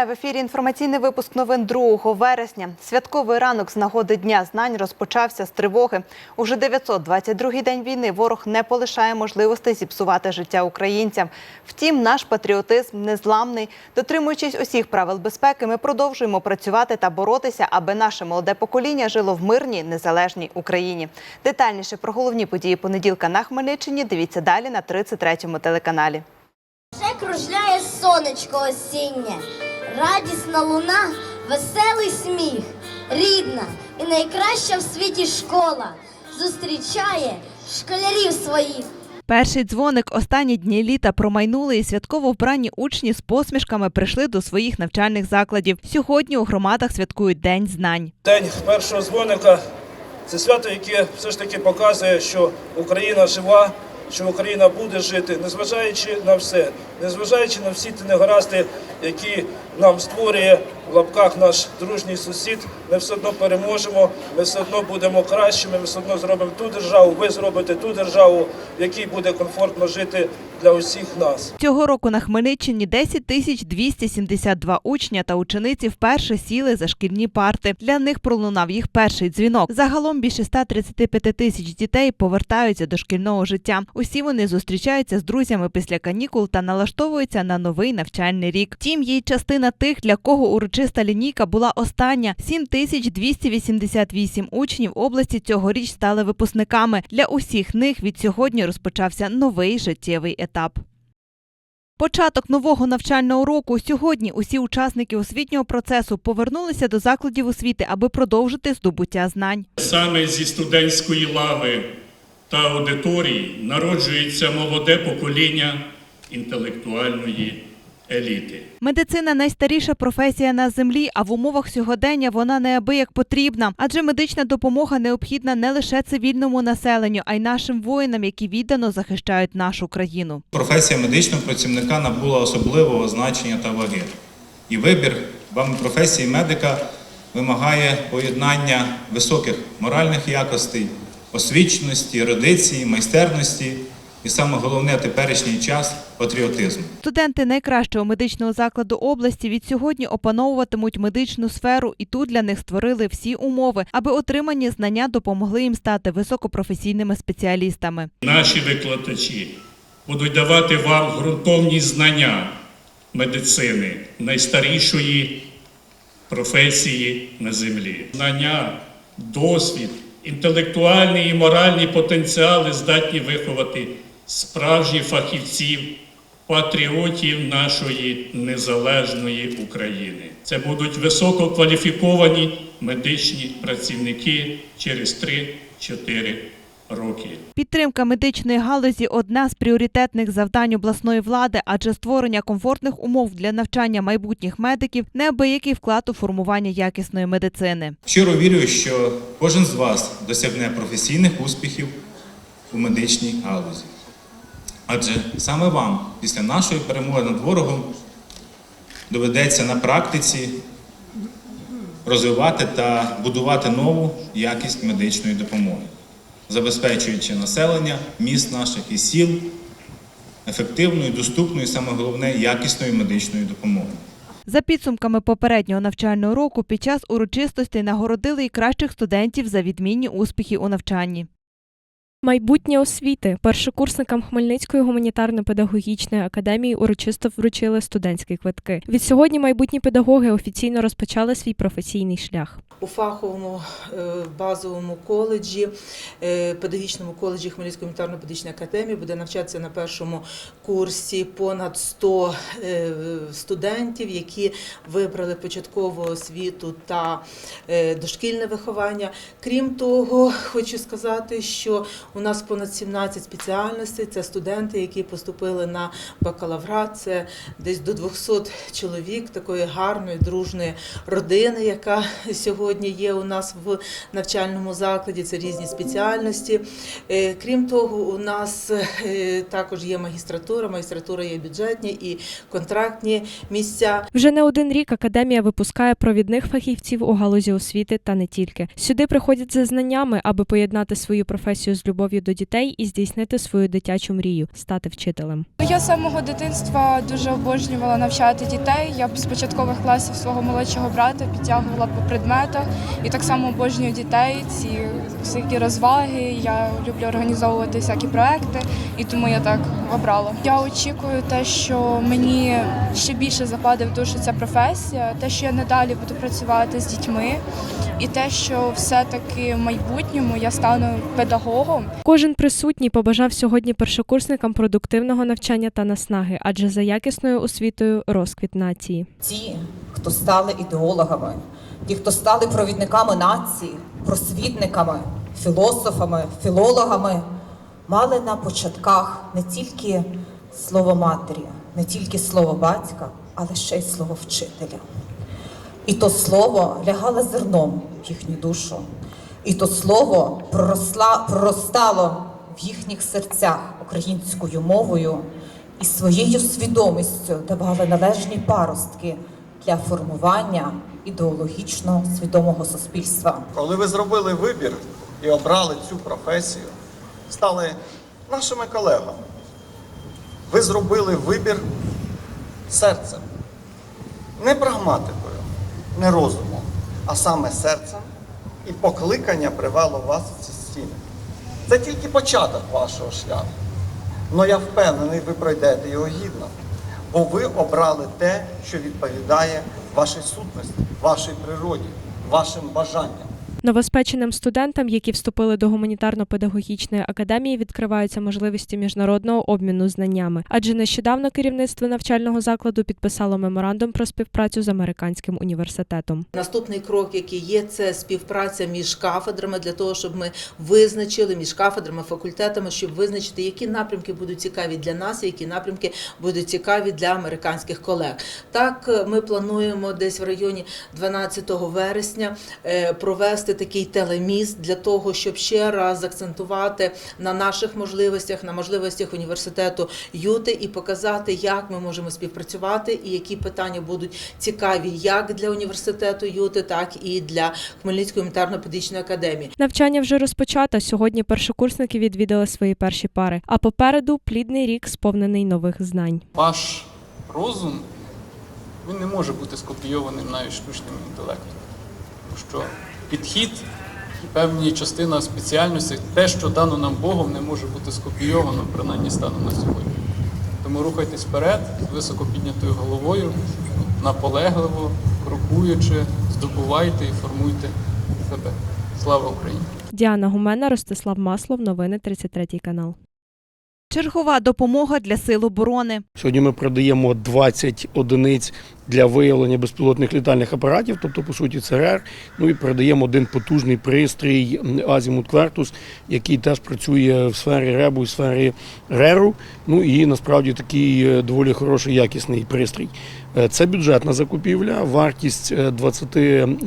Вітаю в ефірі. Інформаційний випуск новин 2 вересня. Святковий ранок з нагоди Дня знань розпочався з тривоги. Уже 922-й день війни ворог не полишає можливостей зіпсувати життя українцям. Втім, наш патріотизм незламний. Дотримуючись усіх правил безпеки, ми продовжуємо працювати та боротися, аби наше молоде покоління жило в мирній незалежній Україні. Детальніше про головні події понеділка на Хмельниччині. Дивіться далі на 33-му телеканалі. Вже кружляє сонечко осіннє, радісна луна, веселий сміх, рідна і найкраща в світі школа зустрічає школярів своїх. Перший дзвоник останні дні літа промайнули і святково вбрані учні з посмішками прийшли до своїх навчальних закладів. Сьогодні у громадах святкують День знань. День першого дзвоника це свято, яке все ж таки показує, що Україна жива, що Україна буде жити, незважаючи на все, незважаючи на всі ті негаразди, які нам створює в лапках наш дружній сусід, ми все одно переможемо, ми все одно будемо кращими, ми все одно зробимо ту державу, ви зробите ту державу, в якій буде комфортно жити для усіх нас. Цього року на Хмельниччині 10 тисяч 272 учня та учениці вперше сіли за шкільні парти. Для них пролунав їх перший дзвінок. Загалом більше 135 тисяч дітей повертаються до шкільного життя. Усі вони зустрічаються з друзями після канікул та налаштовуються на новий навчальний рік. Втім, є й частина тих, для кого урочиста лінійка була остання. 7 тисяч 288 учнів області цьогоріч стали випускниками. Для усіх них від сьогодні розпочався новий життєвий етап. Початок нового навчального року сьогодні усі учасники освітнього процесу повернулися до закладів освіти, аби продовжити здобуття знань. Саме зі студентської лави та аудиторії народжується молоде покоління інтелектуальної еліти. Медицина найстаріша професія на землі, а в умовах сьогодення вона неабияк потрібна, адже медична допомога необхідна не лише цивільному населенню, а й нашим воїнам, які віддано захищають нашу країну. Професія медичного працівника набула особливого значення та ваги. І вибір вами професії медика вимагає поєднання високих моральних якостей, освіченості, ерудиції, майстерності і саме головне теперішній час патріотизму. Студенти найкращого медичного закладу області від сьогодні опановуватимуть медичну сферу, і тут для них створили всі умови, аби отримані знання допомогли їм стати високопрофесійними спеціалістами. Наші викладачі будуть давати вам ґрунтовні знання медицини, найстарішої професії на землі. Знання, досвід, інтелектуальні і моральні потенціали здатні виховати справжніх фахівців, патріотів нашої незалежної України. Це будуть висококваліфіковані медичні працівники через 3-4 роки. Підтримка медичної галузі одна з пріоритетних завдань обласної влади, адже створення комфортних умов для навчання майбутніх медиків неабиякий вклад у формування якісної медицини. Щиро вірю, що кожен з вас досягне професійних успіхів у медичній галузі. Адже саме вам після нашої перемоги над ворогом доведеться на практиці розвивати та будувати нову якість медичної допомоги, забезпечуючи населення міст наших і сіл ефективною, доступною, і саме головне, якісною медичною допомогою. За підсумками попереднього навчального року, під час урочистостей нагородили і кращих студентів за відмінні успіхи у навчанні. Майбутнє освіти першокурсникам Хмельницької гуманітарно-педагогічної академії урочисто вручили студентські квитки. Від сьогодні майбутні педагоги офіційно розпочали свій професійний шлях. у фаховому е, базовому коледжі, е, педагогічному коледжі Хмельницької гуманітарно-педагогічної академії буде навчатися на першому курсі понад 100 е, студентів, які вибрали початкову освіту та дошкільне виховання. Крім того, хочу сказати, що у нас понад 17 спеціальностей. Це студенти, які поступили на бакалаврат. Це десь до 200 чоловік такої гарної, дружної родини, яка сьогодні є у нас в навчальному закладі. Це різні спеціальності. Е, Крім того, у нас е, також є магістратура, магістратура є бюджетні і контрактні місця. Вже не один рік академія випускає провідних фахівців у галузі освіти та не тільки. Сюди приходять за знаннями, аби поєднати свою професію з любов'ю любов'ю до дітей і здійснити свою дитячу мрію стати вчителем. Я з самого дитинства дуже обожнювала навчати дітей. Я з початкових класів свого молодшого брата підтягувала по предметах і так само обожнюю дітей. Ці всякі розваги. Я люблю організовувати всякі проекти, і тому я так обрала. Я очікую те, що мені ще більше западе в душу ця професія, те, що я надалі буду працювати з дітьми, і те, що все-таки в майбутньому я стану педагогом. Кожен присутній побажав сьогодні першокурсникам продуктивного навчання та наснаги, адже за якісною освітою розквіт нації. ті, хто стали ідеологами, ті, хто стали провідниками нації, просвітниками, філософами, філологами, мали на початках не тільки слово матері, не тільки слово батька, але ще й слово вчителя. І то слово лягало зерном в їхню душу, і то слово проросла, проростало в їхніх серцях українською мовою і своєю свідомістю давали належні паростки для формування ідеологічно свідомого суспільства. Коли ви зробили вибір і обрали цю професію, стали нашими колегами. Ви зробили вибір серцем, не прагматикою, не розумом, а саме серцем, і покликання привело вас в ці стіни. Це тільки початок вашого шляху. Але я впевнений, ви пройдете його гідно, бо ви обрали те, що відповідає вашій сутності, вашій природі, вашим бажанням. Новоспеченим студентам, які вступили до гуманітарно-педагогічної академії, відкриваються можливості міжнародного обміну знаннями. Адже нещодавно керівництво навчального закладу підписало меморандум про співпрацю з американським університетом. Наступний крок, який є, це співпраця між кафедрами для того, щоб ми визначили між кафедрами, факультетами, щоб визначити, які напрямки будуть цікаві для нас, і які напрямки будуть цікаві для американських колег. Так, ми плануємо десь в районі 12 вересня е, провести такий телеміст для того, щоб ще раз акцентувати на наших можливостях, на можливостях університету Юти і показати, як ми можемо співпрацювати і які питання будуть цікаві як для університету Юти, так і для Хмельницької гуманітарно-педагогічної академії. Навчання вже розпочато. Сьогодні першокурсники відвідали свої перші пари. А попереду плідний рік сповнений нових знань. Ваш розум він не може бути скопійованим навіть штучним інтелектом. Тому що підхід і певні частина спеціальності, те, що дано нам Богом, не може бути скопійовано, принаймні станом на сьогодні. Тому рухайтесь вперед з високо піднятою головою, наполегливо, крокуючи, здобувайте і формуйте себе. Слава Україні! Діана Гумена, Ростислав Маслов, новини 33 канал. Чергова допомога для сил оборони. Сьогодні ми продаємо 20 одиниць для виявлення безпілотних літальних апаратів, тобто, по суті, це РЕР. Ну і передаємо один потужний пристрій Азімут Квертус, який теж працює в сфері ребу і сфері РЕРу. Ну і насправді такий е, доволі хороший якісний пристрій. Е, Це бюджетна закупівля, вартість е, 20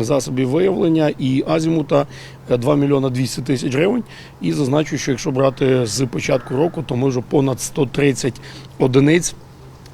засобів виявлення і азімута е, 2 мільйона 200 тисяч гривень. І зазначу, що якщо брати з початку року, то ми вже понад 130 одиниць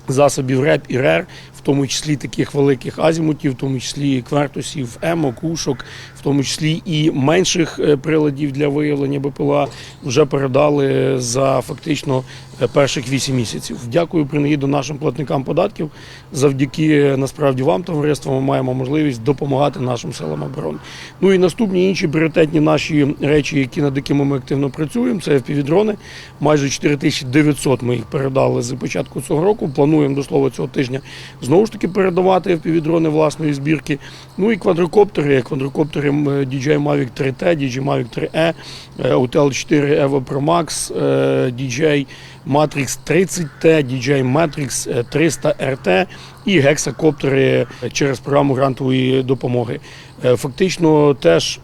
засобів РЕП і РЕР, тому числі таких великих азімутів, в тому числі квертусів, ЕМО, кушок, в тому числі і менших е, приладів для виявлення БПЛА вже передали за фактично е, перших 8 місяців. Дякую принагідно нашим платникам податків. Завдяки насправді вам, товариство, ми маємо можливість допомагати нашим силам оборони. Ну і наступні інші пріоритетні наші речі, які над якими ми активно працюємо, це FPV-дрони. Майже 4900 ми їх передали з початку цього року. Плануємо до слова цього тижня знову ж таки передавати FPV-дрони власної збірки. Ну і квадрокоптери, квадрокоптери DJI Mavic 3T, DJI Mavic 3E, е, Autel 4 Evo Pro Max, е, DJI Matrix 30T, DJI Matrix е, 300 RT і гексакоптери через програму грантової допомоги. Е, Фактично теж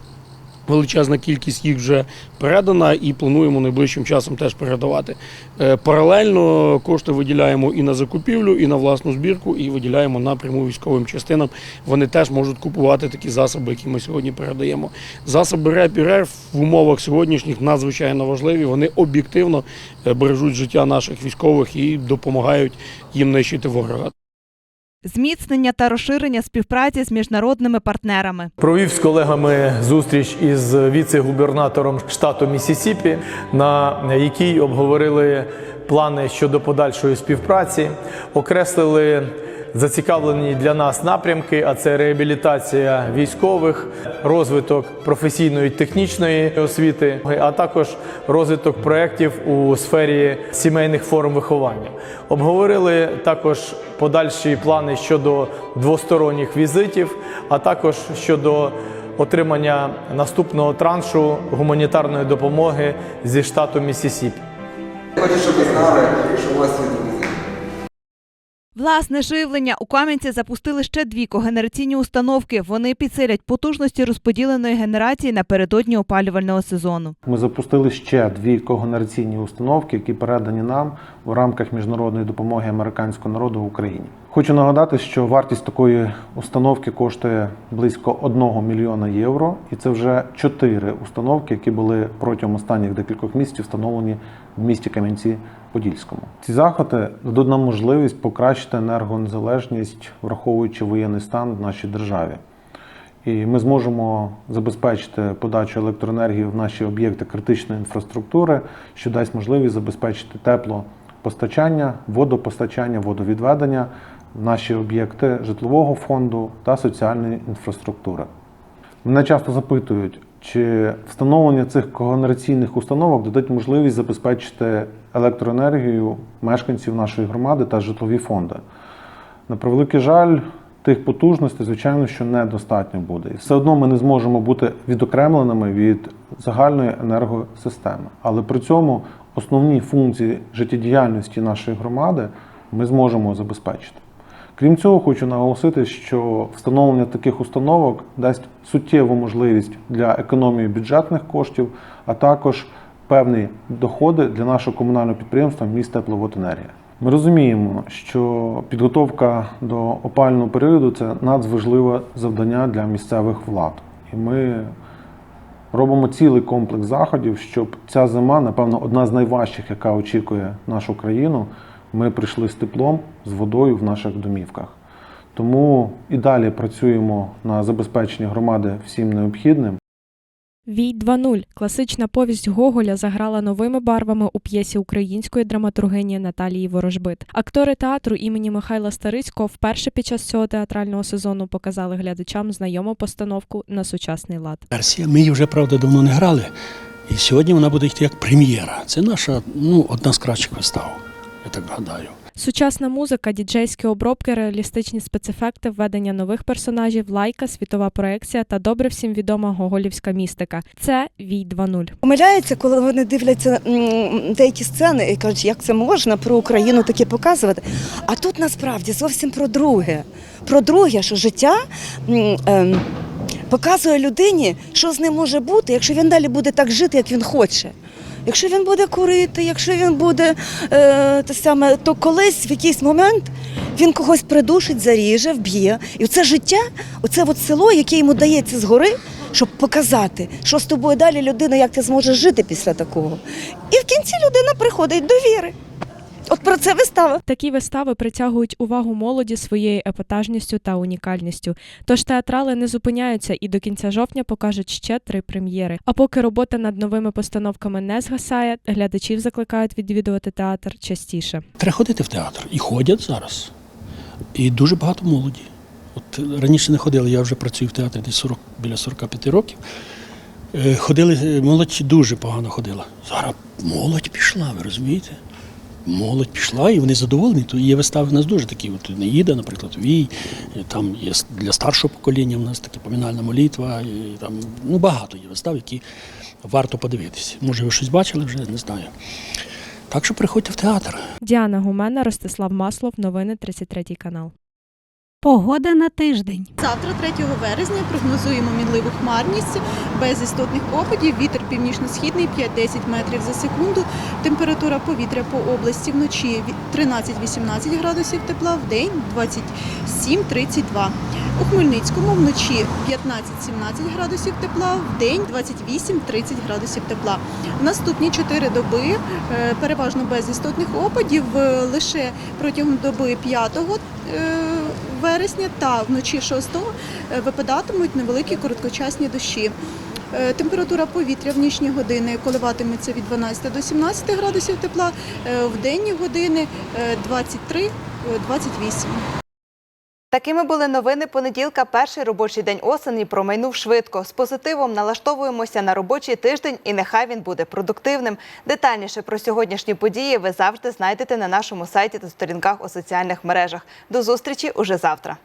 Величезна кількість їх вже передана і плануємо найближчим часом теж передавати. Е, Паралельно кошти виділяємо і на закупівлю, і на власну збірку, і виділяємо напряму військовим частинам. Вони теж можуть купувати такі засоби, які ми сьогодні передаємо. Засоби РЕП і РЕР в умовах сьогоднішніх надзвичайно важливі. Вони об'єктивно е, бережуть життя наших військових і допомагають їм нищити ворога. Зміцнення та розширення співпраці з міжнародними партнерами. Провів з колегами зустріч із віце-губернатором штату Місісіпі, на якій обговорили плани щодо подальшої співпраці, окреслили зацікавлені для нас напрямки, а це реабілітація військових, розвиток професійної технічної освіти, а також розвиток проєктів у сфері сімейних форм виховання. Обговорили також подальші плани щодо двосторонніх візитів, а також щодо отримання наступного траншу гуманітарної допомоги зі штату Міссісіпі. Хочу, щоб ви знали, що у вас є. Власне живлення у Кам'янці запустили ще дві когенераційні установки. Вони підсилять потужності розподіленої генерації напередодні опалювального сезону. Ми запустили ще дві когенераційні установки, які передані нам в рамках міжнародної допомоги американського народу в Україні. Хочу нагадати, що вартість такої установки коштує близько 1 мільйона євро, і це вже чотири установки, які були протягом останніх декількох місяців встановлені в місті Кам'янці-Подільському. Ці заходи дадуть нам можливість покращити енергонезалежність, враховуючи воєнний стан в нашій державі. І ми зможемо забезпечити подачу електроенергії в наші об'єкти критичної інфраструктури, що дасть можливість забезпечити теплопостачання, водопостачання, водовідведення в наші об'єкти житлового фонду та соціальної інфраструктури. Мене часто запитують, чи встановлення цих когенераційних установок дадуть можливість забезпечити електроенергію мешканців нашої громади та житлові фонди. На превеликий жаль, тих потужностей, звичайно, що недостатньо буде. І все одно ми не зможемо бути відокремленими від загальної енергосистеми. Але при цьому основні функції життєдіяльності нашої громади ми зможемо забезпечити. Крім цього, хочу наголосити, що встановлення таких установок дасть суттєву можливість для економії бюджетних коштів, а також певні доходи для нашого комунального підприємства міст тепловоденергія. Ми розуміємо, що підготовка до опального періоду це надзважливе завдання для місцевих влад. І ми робимо цілий комплекс заходів, щоб ця зима, напевно, одна з найважчих, яка очікує нашу країну. Ми прийшли з теплом, з водою в наших домівках. Тому і далі працюємо на забезпеченні громади всім необхідним. Вій 2.0. Класична повість Гоголя заграла новими барвами у п'єсі української драматургині Наталії Ворожбит. Актори театру імені Михайла Старицького вперше під час цього театрального сезону показали глядачам знайому постановку на сучасний лад. версія. Ми її вже правда давно не грали. І сьогодні вона буде йти як прем'єра. Це наша ну, одна з кращих вистав, я так гадаю. Сучасна музика, діджейські обробки, реалістичні спецефекти, введення нових персонажів, лайка, світова проекція та добре всім відома гоголівська містика. Це Вій 2.0. Помиляються, коли вони дивляться деякі сцени і кажуть, як це можна про Україну таке показувати. А тут насправді зовсім про друге. Про друге, що життя ем, показує людині, що з ним може бути, якщо він далі буде так жити, як він хоче. Якщо він буде курити, якщо він буде е, те саме, то колись в якийсь момент він когось придушить, заріже, вб'є. І це життя, оце от село, яке йому дається згори, щоб показати, що з тобою далі людина, як ти зможеш жити після такого. І в кінці людина приходить до віри. От про це вистава. Такі вистави притягують увагу молоді своєю епатажністю та унікальністю. Тож театрали не зупиняються і до кінця жовтня покажуть ще три прем'єри. А поки робота над новими постановками не згасає, глядачів закликають відвідувати театр частіше. Треба ходити в театр. І ходять зараз. І дуже багато молоді. От раніше не ходили, я вже працюю в театрі десь 40, біля 45 років. Е, Ходили, е, молодь дуже погано ходила. Зараз молодь пішла, ви розумієте? Молодь пішла і вони задоволені. То є вистави в нас дуже такі. От Неїда, наприклад, Вій, там є для старшого покоління У нас така помінальна молитва. І там ну, багато є вистав, які варто подивитися. Може, ви щось бачили вже, не знаю. Так що приходьте в театр. Діана Гумена, Ростислав Маслов, новини 33 канал. Погода на тиждень. Завтра, 3 березня, прогнозуємо мінливу хмарність без істотних опадів. Вітер північно-східний 5-10 метрів за секунду. Температура повітря по області вночі від 13-18 градусів тепла, в день 27-32. У Хмельницькому вночі 15-17 градусів тепла, в день 28-30 градусів тепла. Наступні 4 доби е, переважно без істотних опадів, лише протягом доби 5 е, вересня та вночі 6-го випадатимуть невеликі короткочасні дощі. Е, Температура повітря в нічні години коливатиметься від 12 до 17 градусів тепла, е, в денні години е, 23-28. Такими були новини понеділка. Перший робочий день осені промайнув швидко. З позитивом налаштовуємося на робочий тиждень, і нехай він буде продуктивним. Детальніше про сьогоднішні події ви завжди знайдете на нашому сайті та сторінках у соціальних мережах. До зустрічі уже завтра.